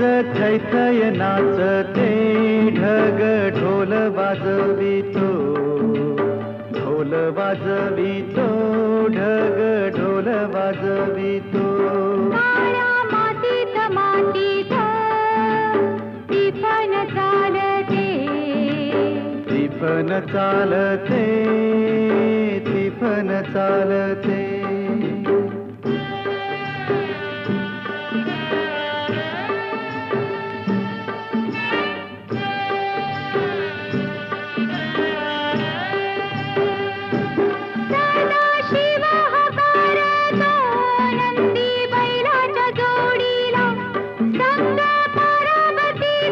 थय नाचते ढग ढोल वाजवितो. ढोल वाजवितो ढग ढोल वाजवितो. काळ्या मातीत मातीत टिफन चालते. टिफन चालते टिफन चालते.